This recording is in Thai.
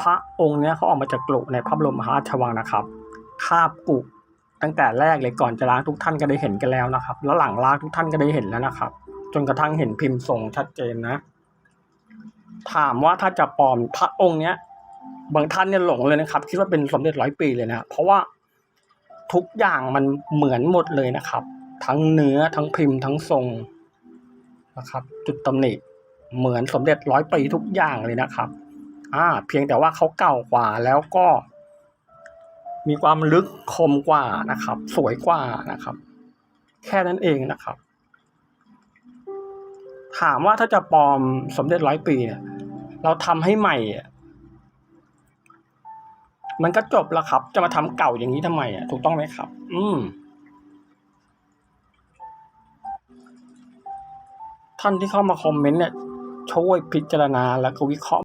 พระองค์เนี้ยเขาออกมาจากกลุในพระบรมมหาราชวังนะครับคาบกุตั้งแต่แรกเลยก่อนจะล้างทุกท่านก็ได้เห็นกันแล้วนะครับ แล้วหลังล้างทุกท่านก็ได้เห็นแล้วนะครับ จนกระทั่งเห็นพิมพ์ทรงชัดเจนนะ ถามว่าถ้าจะปลอมพระองค์เนี้ยบางท่านเนี่ยหลงเลยนะครับ คิดว่าเป็นสมเด็จร้อยปีเลยนะเพราะว่าทุกอย่างมันเหมือนหมดเลยนะครับ ทั้งเนื้อทั้งพิมพ์ทั้งทรงนะครับ จุดตำหนิเหมือนสมเด็จร้อยปีทุกอย่างเลยนะครับ อ่า เพียงแต่ว่าเขาเก่ากว่าแล้วก็ มีความลึกคมกว่านะครับ สวยกว่านะครับ แค่นั้นเองนะครับ ถามว่าถ้าจะปลอมสมเด็จร้อยปีเนี่ย เราทำให้ใหม่มันก็จบแล้วครับ จะมาทำเก่าอย่างนี้ทำไมอะถูกต้องไหมครับ อืมท่านที่เข้ามาคอมเมนต์เนี่ยช่วยพิจารณาแล้วก็วิเคราะห์